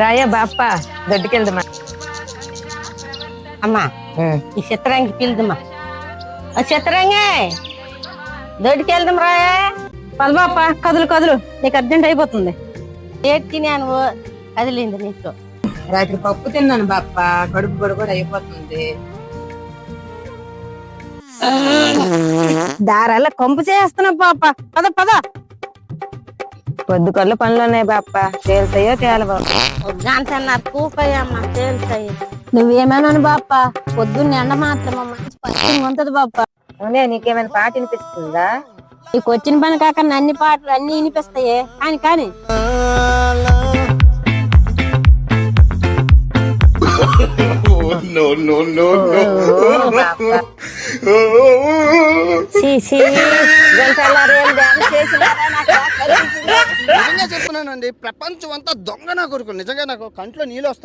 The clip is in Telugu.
రాయా బాప్ప దొడ్డుకెళ్దామా. అమ్మా ఈ చిత్రాంగి పిలుదమ్మా ఆ చిత్రాంగి దొడ్డికెళ్దాం రాయే. పద బాప్ప కదులు కదులు నీకు అర్జెంట్ అయిపోతుంది. ఏది తినాను కదిలింది నీకు. రాత్రి పప్పు తిన్నాను బాప్ప కడుపు కూడా కూడా అయిపోతుంది. దారాల కొంపు చేస్తున్నావు పాప. పద పద. పొద్దు కొల్ల పనులు ఉన్నాయి బాప్ప. తేలుతాయో తేల బాప్ప గంటన్నర కూకయ్యమ్మ తేలుతాయి నువ్వేమన్నాను బాప్ప? పొద్దున్న ఎండ మాత్రం మంచి పచ్చి ఉంటది బాప్ప. అవునే నీకేమైనా పాట వినిపిస్తుందా? నీకు వచ్చిన పని కాక అన్ని పాటలు అన్ని వినిపిస్తాయి. కానీ కానీ. no, చేసినారా నాకు. నిజంగా చెప్తున్నానండి. ప్రపంచం అంతా దొంగ నా కొడుకు నిజంగా నాకు కంట్లో నీళ్ళు వస్తాయి.